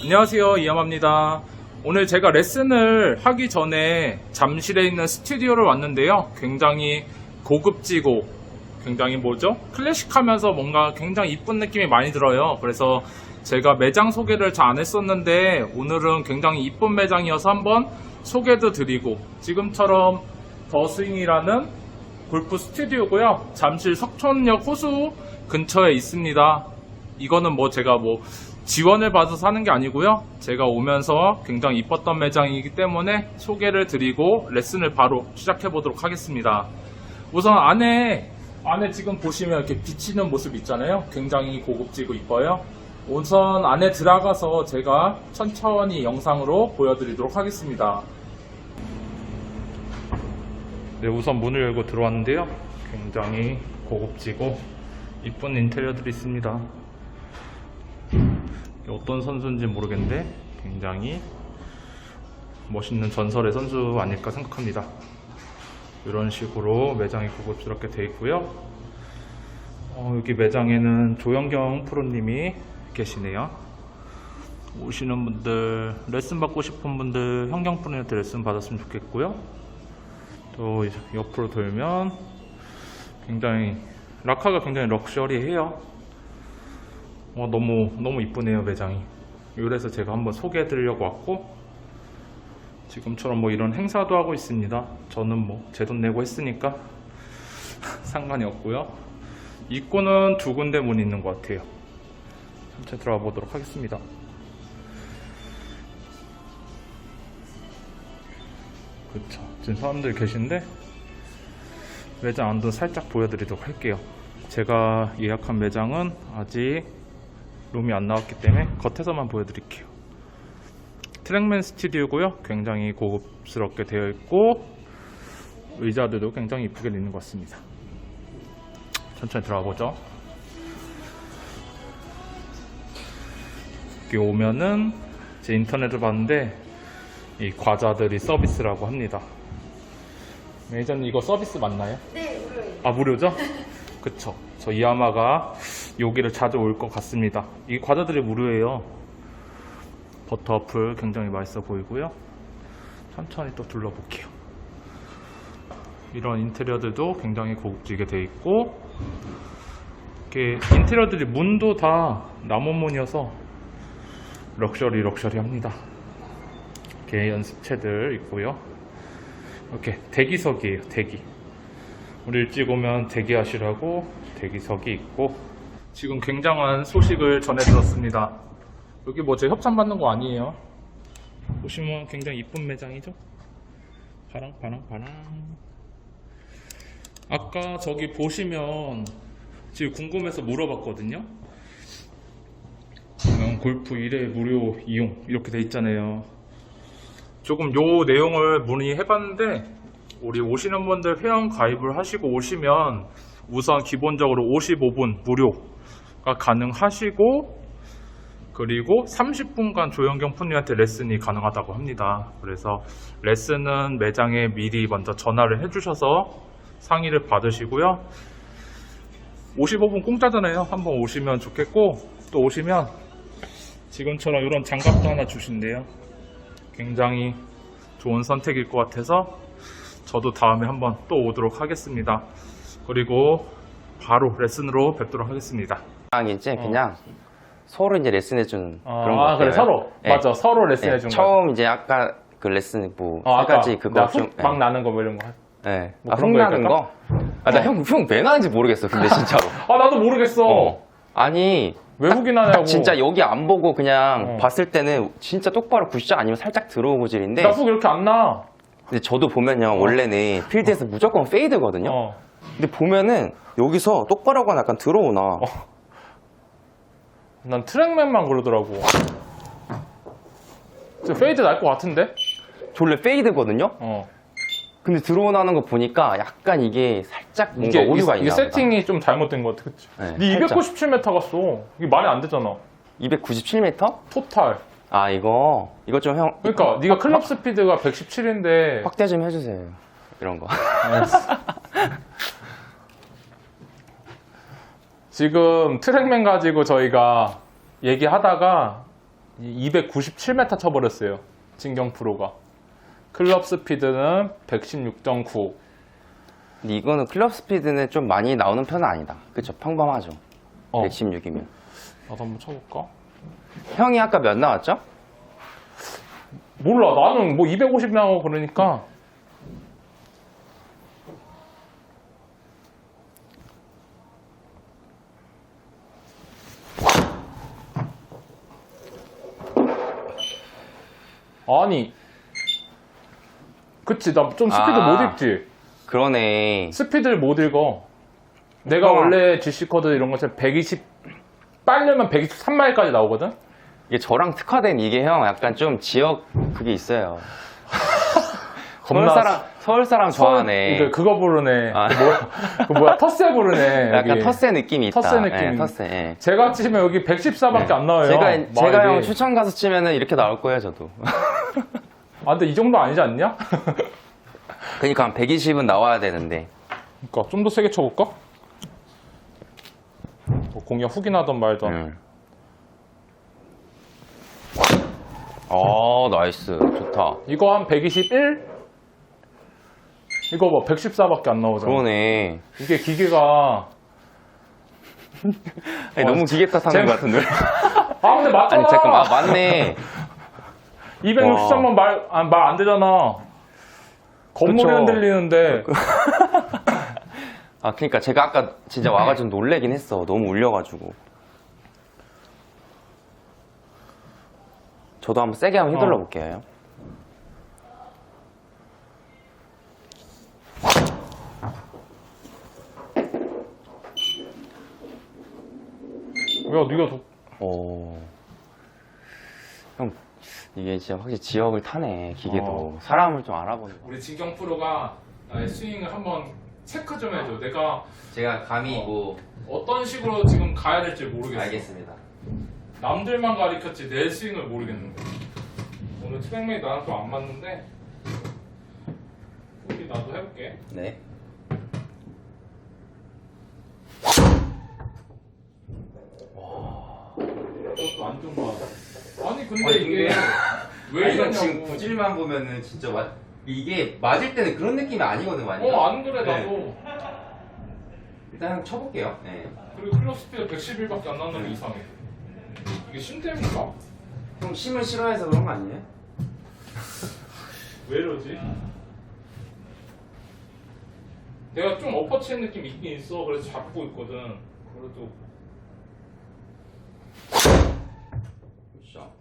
안녕하세요 이야마입니다. 오늘 제가 레슨을 하기 전에 잠실에 있는 스튜디오를 왔는데요. 굉장히 고급지고 굉장히 뭐죠? 클래식하면서 뭔가 굉장히 이쁜 느낌이 많이 들어요. 그래서 제가 매장 소개를 잘 안 했었는데 오늘은 굉장히 이쁜 매장이어서 한번 소개도 드리고 지금처럼 더스윙이라는 골프 스튜디오고요. 잠실 석촌역 호수 근처에 있습니다. 이거는 뭐 제가 뭐 지원을 받아서 사는 게 아니고요. 제가 오면서 굉장히 이뻤던 매장이기 때문에 소개를 드리고 레슨을 바로 시작해 보도록 하겠습니다. 우선 안에 안에 지금 보시면 이렇게 비치는 모습 있잖아요. 굉장히 고급지고 이뻐요. 우선 안에 들어가서 제가 천천히 영상으로 보여드리도록 하겠습니다. 네, 우선 문을 열고 들어왔는데요. 굉장히 고급지고 이쁜 인테리어들이 있습니다. 어떤 선수인지 모르겠는데 굉장히 멋있는 전설의 선수 아닐까 생각합니다. 이런 식으로 매장이 고급스럽게 되어 있고요. 어, 여기 매장에는 조영경 프로님이 계시네요. 오시는 분들, 레슨 받고 싶은 분들 현경 프로님한테 레슨 받았으면 좋겠고요. 또 옆으로 돌면 굉장히 라카가 굉장히 럭셔리해요. 어, 너무 너무 이쁘네요 매장이. 이래서 제가 한번 소개해 드리려고 왔고 지금처럼 뭐 이런 행사도 하고 있습니다. 저는 뭐 제 돈 내고 했으니까 상관이 없고요. 입구는 두 군데 문이 있는 것 같아요. 천천히 들어가 보도록 하겠습니다. 그쵸. 지금 사람들 계신데 매장 안도 살짝 보여드리도록 할게요. 제가 예약한 매장은 아직 룸이 안 나왔기 때문에 겉에서만 보여드릴게요. 트랙맨 스튜디오고요. 굉장히 고급스럽게 되어 있고 의자들도 굉장히 이쁘게 있는 것 같습니다. 천천히 들어가 보죠. 여기 오면은 제 인터넷을 봤는데 이 과자들이 서비스라고 합니다. 매니저님 이거 서비스 맞나요? 네, 무료예요. 아 무료죠? 그쵸. 저 이아마가 여기를 자주 올 것 같습니다. 이 과자들이 무료예요. 버터 어플 굉장히 맛있어 보이고요. 천천히 또 둘러볼게요. 이런 인테리어들도 굉장히 고급지게 돼 있고 이렇게 인테리어들이 문도 다 나무문이어서 럭셔리 럭셔리합니다. 이렇게 연습체들 있고요. 이렇게 대기석이에요. 대기. 우리 일찍 오면 대기하시라고 대기석이 있고 지금 굉장한 소식을 전해 들었습니다. 여기 뭐 제 협찬 받는 거 아니에요? 보시면 굉장히 이쁜 매장이죠? 바랑 바랑 바랑 아까 저기 보시면 지금 궁금해서 물어봤거든요. 골프 1회 무료 이용 이렇게 돼 있잖아요. 조금 요 내용을 문의해 봤는데 우리 오시는 분들 회원 가입을 하시고 오시면 우선 기본적으로 55분 무료 가 가능하시고 그리고 30분간 조영경 프로님한테 레슨이 가능하다고 합니다. 그래서 레슨은 매장에 미리 먼저 전화를 해주셔서 상의를 받으시고요. 55분 공짜잖아요. 한번 오시면 좋겠고 또 오시면 지금처럼 이런 장갑도 하나 주신대요. 굉장히 좋은 선택일 것 같아서 저도 다음에 한번 또 오도록 하겠습니다. 그리고 바로 레슨으로 뵙도록 하겠습니다. 랑 이제 그냥 서로 이제 레슨해 주는 아, 그런 거 같아요. 그래 서로 네. 맞아 서로 네, 레슨해 준 거. 처음 이제 아까 그 레슨 뭐세 어, 아까 가지 그거 좀막 나는 거 뭐 이런 거. 네. 뭐 아, 그런 거 흥나는 얘기할까? 거? 아, 나 형, 형왜 나는지 모르겠어, 근데 진짜로. 아 나도 모르겠어. 어. 아니, 외국인 딱 하냐고. 진짜 여기 안 보고 그냥 어. 봤을 때는 진짜 똑바로 굿샷 아니면 살짝 들어오고 질인데 나속 이렇게 안 나. 근데 저도 보면요, 원래는 필드에서 무조건 페이드거든요. 어. 근데 보면은 여기서 똑바로 하거나 약간 들어오나. 난 트랙맨만 그러더라고. 저 페이드 날 것 같은데? 저 원래 페이드거든요? 어. 근데 들어오나는 거 보니까 약간 이게 살짝 뭔가 오류가 이게 있나 보다. 세팅이 좀 잘못된 것 같아. 그치? 네, 네 살짝. 297m 갔어. 이게 말이 안 되잖아. 297m? 토탈. 아 이거 이거 좀 형 그러니까 네가 클럽 스피드가 117인데 확대 좀 해주세요 이런 거 지금 트랙맨 가지고 저희가 얘기하다가 297m 쳐버렸어요. 진경 프로가. 클럽 스피드는 116.9. 근데 이거는 클럽 스피드는 좀 많이 나오는 편은 아니다. 그쵸? 평범하죠. 어, 116이면. 나도 한번 쳐볼까? 형이 아까 몇 나왔죠? 몰라, 나는 뭐 250 나오고 그러니까. 아니. 그치, 나 좀 스피드 아. 못 읽지? 그러네. 스피드를 못 읽어. 내가 어. 원래 GC 코드 이런 것처럼 120, 빨려면 123마일까지 나오거든? 이게 저랑 특화된 이게 형 약간 좀 지역 그게 있어요. 서울 겁나 사람, 서울 사람 좋아하네. 그, 그거 부르네. 아. 그 뭐야, 그 뭐야, 텃세 부르네. 약간 여기. 텃세 느낌이 있다. 텃세 느낌. 예, 텃세. 예. 제가 치면 여기 114밖에 안 나와요. 제가, 제가. 형 추천 가서 치면은 이렇게 나올 거예요, 저도. 아, 근데 이 정도 아니지 않냐? 그러니까 한 120은 나와야 되는데. 그니까, 좀 더 세게 쳐볼까? 뭐 공이 훅이 나던 말던. 음. 어, 나이스. 좋다. 이거 한 121? 이거 뭐 114밖에 안 나오잖아. 그러네. 이게 기계가. 아니, 어, 너무 기계 탓하는 제- 것 같은데. 아, 근데 맞잖아. 아니, 잠깐, 아, 맞네. 263만 말, 아, 말안 되잖아. 건물이 그쵸. 흔들리는데. 아, 그니까 제가 아까 진짜 와가지고 놀래긴 했어. 너무 울려가지고. 저도 한번 세게 한번 휘둘러 어. 볼게요. 야, 니가 더. 오. 형, 이게 진짜 확실히 지역을 타네, 기계도. 어. 사람을 좀 알아보는 거. 우리 진경 프로가 나의 스윙을 한번 체크 좀 해줘. 내가 제가 감히 어. 뭐, 어떤 식으로 지금 가야 될지 모르겠어. 알겠습니다. 남들만 가르쳤지 내 스윙을 모르겠는데. 오늘 트랙맨이 나랑 좀안 맞는데. 우리 나도 해볼게. 네. 거 같아. 아니 근데 아니, 이게 왜 이건 이러냐고. 지금 구질만 보면은 진짜 맞, 이게 맞을 때는 그런 느낌이 아니거든, 많이. 어 안 그래 네. 나도. 일단 한번 쳐볼게요. 네. 그리고 클럽 스피드 111밖에 안 나는 게 이상해. 이게 심템인가? 형, 심을 싫어해서 그런 거 아니에요? 왜 이러지? 내가 좀 엎어치는 느낌 있긴 있어. 그래서 잡고 있거든. 그래도 그렇죠.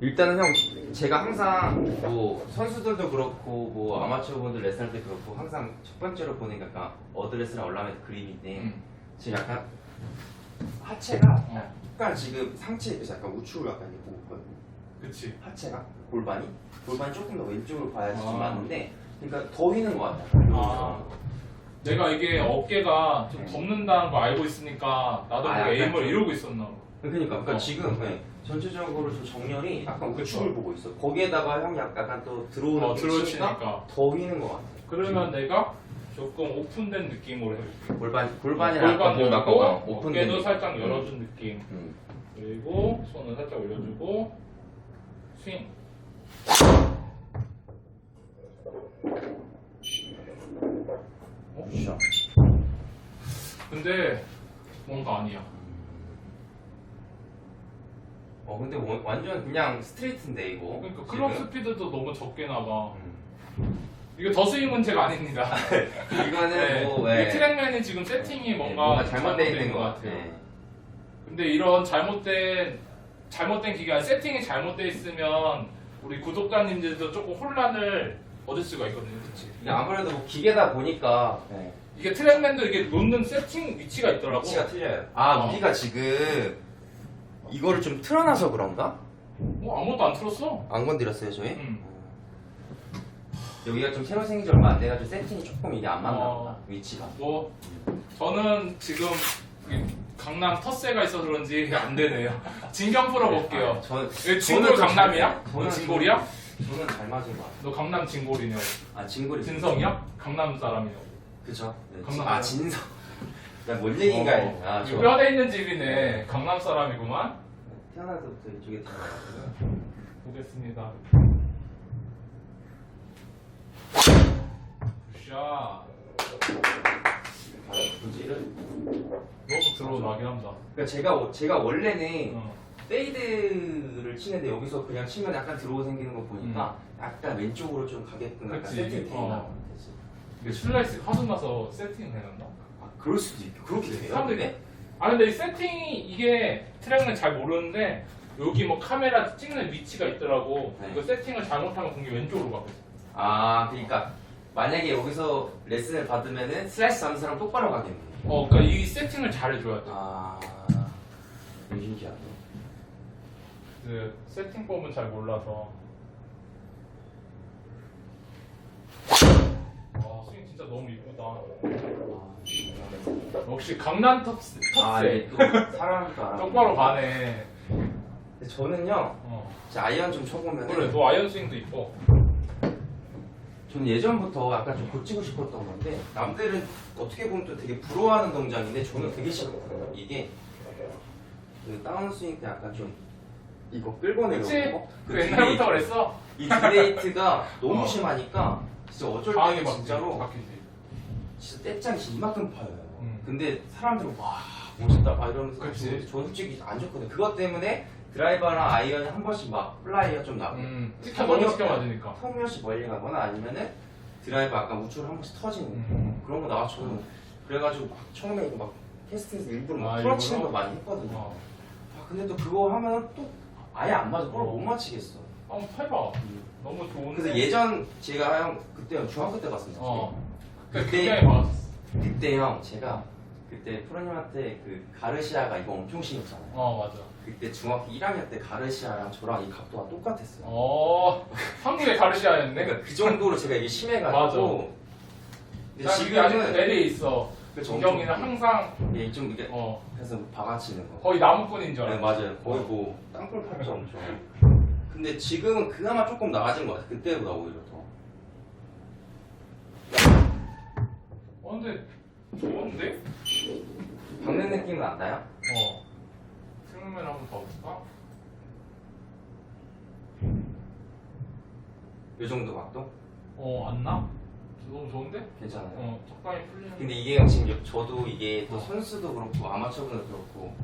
일단은 형 제가 항상 뭐 선수들도 그렇고 뭐 아마추어 분들 레슨할 때 그렇고 항상 첫 번째로 보는 게 약간 어드레스랑 얼라멘트 그림인데 음. 지금 약간 하체가 어. 약간 지금 상체에서 약간 우측으로 약간 이렇게 보고 있거든요. 그치. 하체가 골반이 골반이 조금 더 왼쪽으로 봐야지 좀 아. 맞는데 그러니까 더 휘는 것 같아요. 아. 내가 이게 어깨가 좀 네. 덮는다는 거 알고 있으니까 나도 아, 그 약간 에임을 좀- 이러고 있었나 봐. 그러니까, 그러니까 어. 지금 네, 전체적으로 좀 정렬이 약간. 우측을 보고 있어. 거기에다가 형 약간 또 들어오는 어, 게 들어치니까. 치니까 더 휘는 것 같아. 그러면 내가 조금 오픈된 느낌으로 해볼게. 골반 골반이랑 골반 아까 열고 아까 오픈 어깨도 살짝 열어준 느낌. 음. 그리고 손을 살짝 올려주고 스윙. 어? 샷. 근데 뭔가 아니야. 어 근데 원- 완전 그냥 스트레이트인데 이거. 그러니까 클럽 지금? 스피드도 너무 적게 나가. 음. 이거 더 스윙 문제가 아닙니다. 이거는 네. 뭐이 왜? 트랙맨이 지금 세팅이 네, 뭔가, 잘못되어 있는 것 같아요. 같아. 근데 이런 잘못된 잘못된 기간 세팅이 잘못돼 있으면 우리 구독자님들도 조금 혼란을 얻을 수가 있거든요, 그치? 이게 아무래도 뭐 기계다 보니까 네. 이게 트랙맨도 이게 놓는 세팅 위치가 있더라고. 위치가 틀려요. 아 어. 우리가 지금 이거를 좀 틀어놔서 그런가? 어, 아무것도 안 틀었어. 안 건드렸어요 저희? 응. 여기가 좀 새로 생긴 지 얼마 안 돼가지고 세팅이 조금 이게 안 맞나 어. 보다 위치가 뭐 저는 지금 이 강남 텃세가 있어서 그런지 안 되네요. 진경 풀어볼게요. 아, 저, 얘 진골 저는 강남이야? 저는 진골이야? 저는 잘 맞은 것 같아요 너 강남 진골이냐고. 아 진골이 진성이야? 강남 사람이냐고. 그쵸 네, 강남 아? 진성 야뭔 얘기인가 어. 아, 이거 좋아. 뼈대 있는 집이네. 강남 사람이구만. 태어나서부터 이쪽에 태어나가지고. 보겠습니다. 굿샷. 뭐지? 이런. 너도 들어오긴 한다. 그러니까 제가 워- 제가 원래는 어. 페이드를 치는데 여기서 그냥 치면 약간 들어오 생기는 거 보니까 약간 왼쪽으로 좀 가게끔 약간 음. 그치. 세팅 되나 어. 이게 슬라이스 화수 나서 세팅 해놨나? 아 그럴 수도 있고 그렇게 돼요? 사람들이 아 근데 이 세팅이 이게 트랙은 잘 모르는데 여기 뭐 카메라 찍는 위치가 있더라고. 네. 이거 세팅을 잘못하면 공이 왼쪽으로 가거든. 아 그러니까 만약에 여기서 레슨을 받으면은 슬라이스 하는 사람 똑바로 가겠네. 어, 그러니까 이 세팅을 잘 해줘야 돼. 아 신기하다. 그 세팅법은 잘 몰라서. 와 스윙 진짜 너무 이쁘다. 역시 강남 텃세. 아 텃세. 이게 또 사람도 알아. 똑바로 가네. 근데 저는요, 어. 제 아이언 좀 쳐보면 그래, 너 아이언 스윙도 이뻐. 저는 예전부터 약간 좀 고치고 싶었던 건데 남들은 어떻게 보면 또 되게 부러워하는 동작인데 저는 되게 싫었거든요. 이게 그 다운스윙 때 약간 좀 이거 끌고? 내려오고 그 옛날부터 그랬어. 이 디레이트가 너무 어. 심하니까 진짜 어쩔 때는 막 진짜로 바뀌지. 진짜 떼짱이 이만큼 파여요. 음. 근데 사람들은 와 멋있다 막 이러면서 그치. 저는 솔직히 안 좋거든요. 그것 때문에 드라이버랑 아이언이 한 번씩 막 플라이가 좀 나고 음, 찍혀 너무 찍혀 맞으니까. 턱몇이 멀리 가거나 아니면은 드라이버 아까 우측으로 한 번씩 터지는 음. 그런 거 나와 저는 그래가지고 막 처음에 이거 막 테스트에서 일부러 막 아, 풀어치는 일부러? 거 많이 했거든요. 어. 아, 근데 또 그거 하면 또 아예 안 맞아. 볼을 어. 못 맞히겠어. 한번 해봐. 너무 좋은데. 그래서 예전 제가 형 그때 중학교 때 봤습니다. 어. 그 그때- 굉장히 맞았어. 그때 형 제가 그때 프로님한테 그 가르시아가 이거 엄청 신었잖아요. 어, 맞아. 그때 중학교 1학년 때 가르시아랑 저랑 이 각도가 똑같았어요. 어, 한국의 가르시아였네. 그러니까 그 정도로 제가 이게 심해가지고. 근데 난 지금 아직도 지금은 내리에 있어. 그 정경이는 항상 예, 좀 이게 어 해서 박아치는 거. 거의 나무꾼인 줄 네, 알아. 맞아요. 거의 뭐 땅굴 팔죠 엄청. 근데 지금은 그나마 조금 나아진 것 같아. 그때보다 오히려 더. 어, 근데 좋은데? 박는 느낌은 안 나요? 어. 트루맨 한번 봐볼까? 이 정도 각도? 어, 안 나? 너무 좋은데? 괜찮아요. 어, 적당히 풀리는. 근데 이게 형 지금 여- 저도 이게 또 어. 선수도 그렇고 아마추어분도 그렇고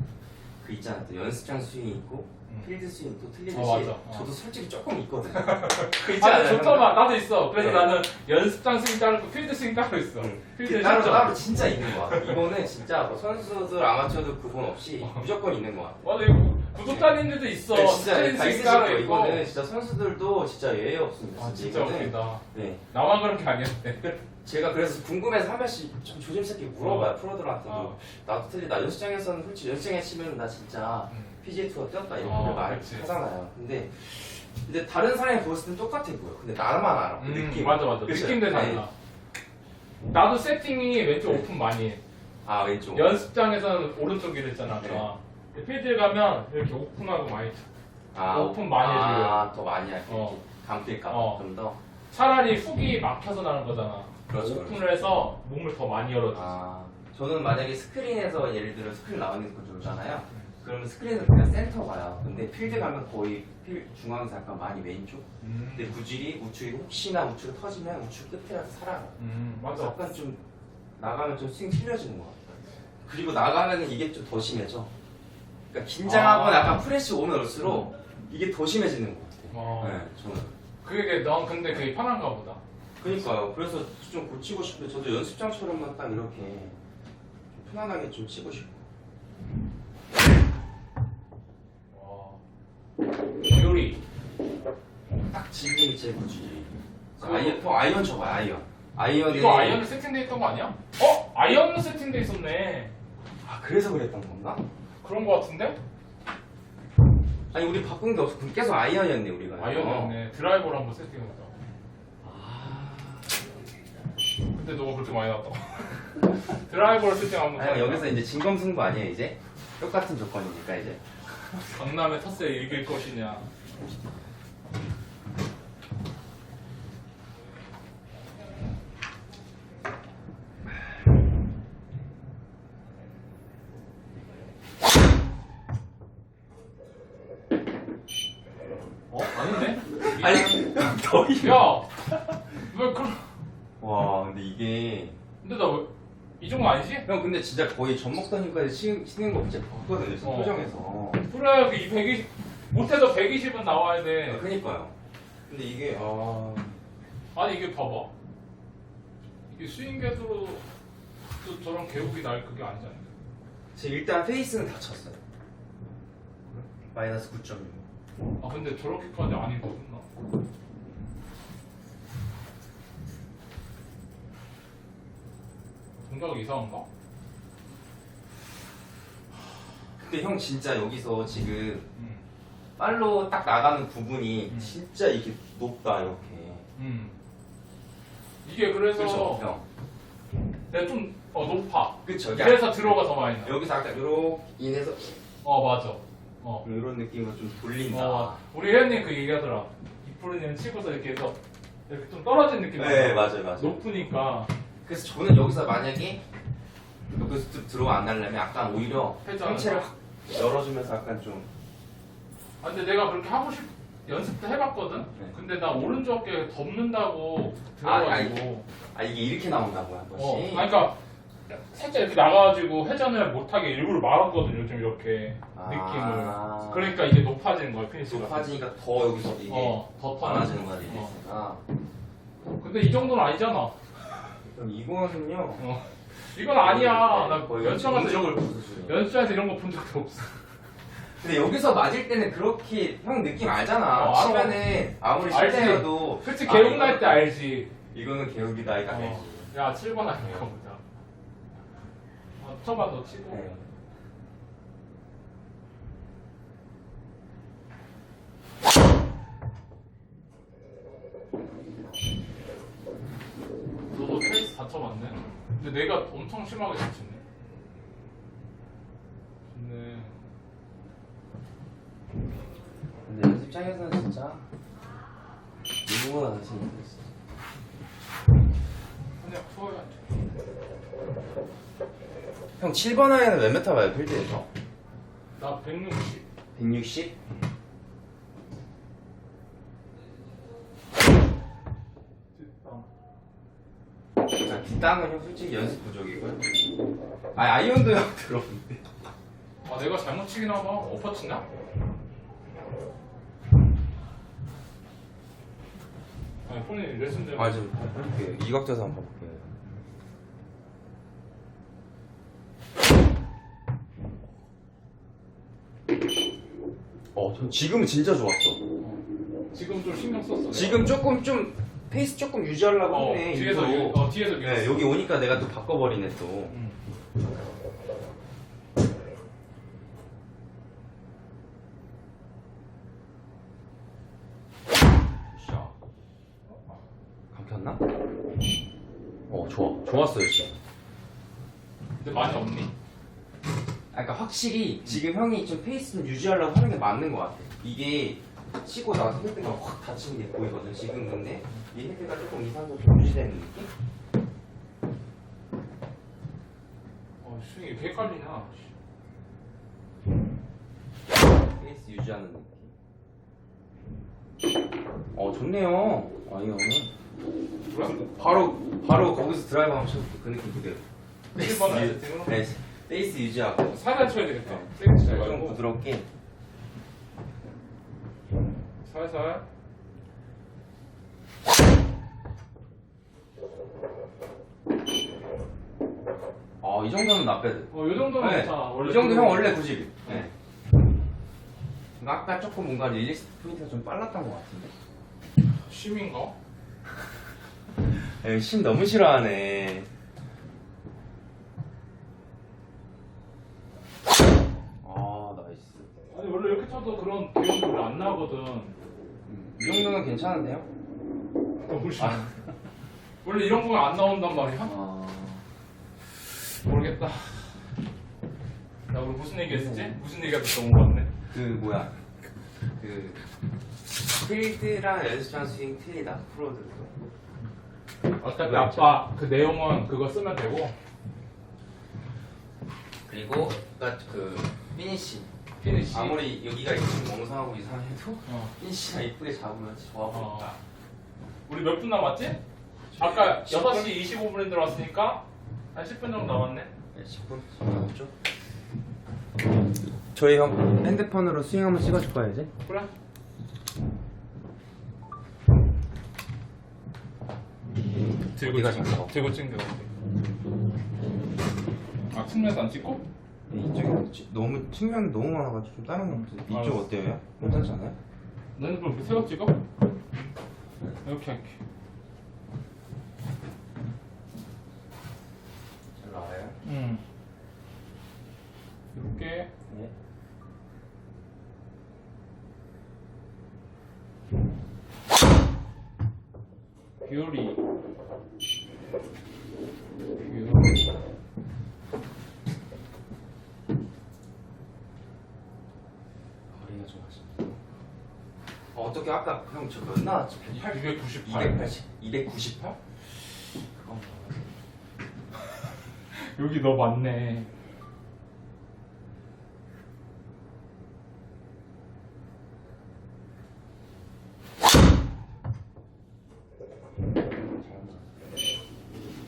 그 있잖아요. 또 연습장 스윙이 있고 음. 필드 스윙 또 틀리듯이 어, 맞아. 어. 저도 솔직히 조금 있거든요. 그 아, 있잖아요. 좋더만. 나도 있어. 그래서 네. 나는 연습장 스윙 따로 있고 필드 스윙 따로 있어. 응. 필드 그 따로 진짜. 따로 진짜 있는 것 같아. 이거는 진짜 뭐 선수들 아마추어도 그건 없이 무조건 있는 것 같아. 맞아, 이거 구독자님들도 있어. 네, 진짜. 있고. 이거는 진짜 선수들도 진짜 예외 없습니다. 아, 진짜 이거는. 웃기다. 네. 나만 그런 게 아니었네. 제가 그래서 궁금해서 한 번씩 좀 조심스럽게 물어봐요 프로들한테도 아. 나도 틀리다 연습장에서는 솔직히 연습장에 치면 나 진짜 음. PGA 투어 뛰었다 이렇게 아, 말 그치. 하잖아요 근데 근데 다른 사람이 보였을 땐 똑같아 보여 근데 나만 알아 그 음, 느낌 맞아, 맞아. 느낌도 네. 달라. 나도 세팅이 왼쪽 네. 오픈 많이 해. 아 왼쪽 연습장에서는 네. 아까. 필드에 가면 이렇게 오픈하고 많이 쳐. 아, 오픈 많이 해줘요. 아 더 많이 할게 어. 감길까 어. 좀 더 차라리 훅이 막혀서 나는 거잖아. 그렇죠, 오픈을 해서 몸을 더 많이 열어주지. 아 저는 만약에 스크린에서 예를 들어 스크린 있는 거 좋잖아요 그러면 스크린은 그냥 센터 가요 근데 필드 가면 거의 필 중앙에서 약간 많이 왼쪽 음, 근데 구질이 우측이 혹시나 우측 터지면 우측 끝에라도 살아가. 음, 맞아. 약간 좀 나가면 좀 스윙 틀려지는 것 같아요. 그리고 나가면 이게 좀 더 심해져. 그러니까 긴장하거나 아. 약간 프레시 오면 올수록 이게 더 심해지는 것 같아요. 어. 네, 저는. 그게 넌 근데 그게 편한가 보다. 그러니까요. 그래서 좀 고치고 싶은데 저도 연습장처럼만 딱 이렇게 좀 편안하게 좀 치고 싶고. 와. 뷰리. 딱 지금이 제일 고치지. 아이언, 형 아이언 쳐봐요, 아이언. 아이언이. 이거 아이언 세팅돼 있던 거 아니야? 어? 아이언 세팅돼 있었네. 아, 그래서 그랬던 건가? 그런 거 같은데? 아니, 우리 바꾼 게 없어. 그럼 계속 아이언이었네, 우리가. 아이언이었네. 드라이버를 한번 세팅해보자. 아. 근데 너가 그렇게 많이 나왔다고. 드라이버를 세팅 한번 아니 여기서 이제 진검승부 아니에요 이제? 똑같은 조건이니까 이제 강남의 텃세 이길 것이냐. 어? 아니네? 아니 거의 야! 왜 그런. 와 근데 이게 근데 나이 정도 아니지? 형 근데 진짜 거의 젖먹던 힘까지 치, 치는 거 진짜 봤거든요 어. 표정에서 그래, 이 120, 못해도 120은 나와야 아, 돼. 그니까요 근데 이게 아 아니, 이게 봐봐. 이게 스윙 궤도로 또 저런 개국이 날 그게 아니잖아. 지금 일단 페이스는 다 쳤어요 마이너스 9.6 아, 근데 저렇게까지 아니거든, 나. 동작이 이상한가? 근데 형 진짜 여기서 지금 음. 빨로 딱 나가는 부분이 음. 진짜 이게 높다 이렇게 음. 이게 그래서 그렇죠 형 내가 좀 어, 높아. 그쵸 그래서 들어가 더 많이 나. 여기서 아까 요렇게 인해서 어, 맞아. 어. 이런 느낌으로 좀 돌린다 어, 우리 회원님 그 얘기하더라. 이프로님 치고서 이렇게 해서 이렇게 좀 떨어진 느낌. 네. 맞아요 맞아요 높으니까. 그래서 저는 여기서 만약에 여기서 좀 들어가 안 날려면 약간 오히려 회전. 상체를 확 열어주면서 약간 좀 아, 근데 내가 그렇게 하고 싶, 연습도 해봤거든? 네. 근데 나 오른쪽 어깨 덮는다고 아, 들어가지고. 아 이게 이렇게 나온다고요 한 번씩 어, 아니, 그러니까 살짝 이렇게 나가가지고 회전을 못하게 일부러 말았거든요, 좀 이렇게 아. 느낌을. 그러니까 이게 높아지는 거야, 피니시가. 높아지니까 더 여기서 이게 어, 더 많아지는 거야 이게 어. 아 근데 이 정도는 아니잖아. 그럼 이거는요 어. 이건 아니야. 나 거의 연습 가서 인정을 부수죠 연습장에서 이런 거 본 적도 없어. 근데 여기서 맞을 때는 그렇게 형 느낌 알잖아 어, 알아. 치면은 아무리 알지. 실패해도 그치, 아, 개운 날 이거- 때 알지. 이거는 개운이다 이거 어. 알지 야, 7번 아니까 보자. 어, 쳐봐, 너 치고. 네. 너도 쳐봤네? 근데 내가 엄청 심하게 잘 치네. 좋네. 근데 연습장에서는 진짜 누구보다 자신 있어 그냥 투어야. 형 7번 아이는 몇 메타 봐요 필드에서? 나 160. 160? 자, 뒷땅은 형 솔직히 연습 부족이고요 아 아이언도 형 들어오는데 아, 내가 잘못 치긴 하다. 엎어 치나? 아니, 폰이 레슨 좀. 아좀 해볼게요 이각져서 한번 볼게요 어, 전 지금은 진짜 좋았어. 지금 좀 신경 썼어. 내가. 지금 조금 좀 페이스 조금 유지하려고 어, 하네. 뒤에서, 일부러. 유- 어, 뒤에서 네. 여기 오니까 내가 또 바꿔버리네 또. 음. 샷. 감켰나? 어, 좋아. 좋았어요, 지금. 근데 많이 없니? 아, 그러니까 확실히 지금 형이 좀 페이스 좀 유지하려고 하는 게 맞는 것 같아. 이게 치고 나서 헤드가 확 닫히는 게 보이거든, 지금 근데 이 헤드가 조금 좀 유지되는 느낌? 어, 스윙이 이렇게 헷갈리냐. 페이스 유지하는 느낌. 어, 좋네요. 아, 이거는. 그래? 바로, 바로 거기서 드라이브 쳐볼게. 그 느낌 그대로. 1번 유- 세팅으로? 네, 페이스 유지하고. 살살 쳐야 되겠다. 네. 세게 치지 좀. 부드럽게. 살살. 아, 이 정도는 나빼드. 어, 요 정도는 네. 괜찮아. 원래 이 정도 형 원래 90. 네. 아까 조금 뭔가 릴리스 포인트가 좀 빨랐던 것 같은데. 쉼인가? 에이, 심 너무 싫어하네. 아, 나이스. 아니, 원래 이렇게 쳐도 그런 별로 안 나거든. 음, 이 정도는 괜찮은데요? 너무 싫어. 원래 이런 거안 나온단 말이야? 아, 모르겠다. 나 우리 무슨 얘기 했었지? 무슨 얘기가 또 너무 많네. 그 뭐야? 그 필드랑 연습장 스윙 틀리다 프로들도. 어차피. 아빠 그 내용은 그거 쓰면 되고. 그리고 아까 그 피니시 피니시. 아무리 여기가 지금 멍성하고 이상해도 어. 피니시가 이쁘게 잡으면 좋아 보인다. 우리 몇 분 남았지? 아까 10분? 6시 25분에 들어왔으니까 한 10분 정도 남았네. 네, 10분 남았죠? 저희 형 핸드폰으로 스윙 한번 찍어줄 거야 이제? 그래. 들고 어디가 찍- 찍어? 들고 찍는 게 어때? 아 측면에서 안 찍고? 네, 이쪽이 지- 너무 측면이 너무 많아가지고 좀 다른 거 없어요. 이쪽 알았어. 어때요? 괜찮지 않아요? 너는 그럼 세워 찍어? 이렇게 할게. 잘 응. 이렇게 네. 뷰리. 뷰리. 거리가 좀 아쉽다. 어, 어떻게 아까 형 저몇 나왔지? 108? 298. 280? 298? 어, 여기 너 맞네.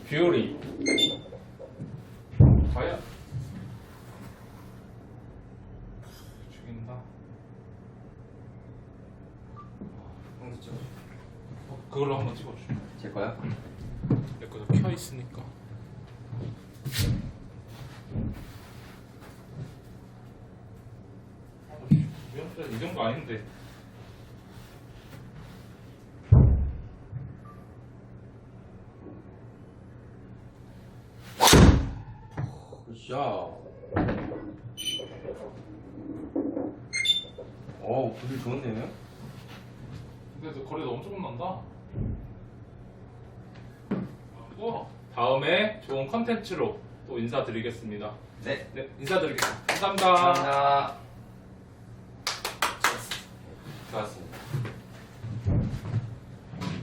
뷰리. 과연? 죽인다. 형도 찍어줘. 어, 그걸로 한번 찍어줘. 제 거야? 내 거도 켜 있으니까. 아씨, 미안해. 이 정도 아닌데. 굿샷. 어우, 불이 좋은데요? 근데 거리가 엄청 난다. 하고 다음에 좋은 컨텐츠로 또 인사드리겠습니다. 네. 네, 인사드리겠습니다. 감사합니다. 감사합니다.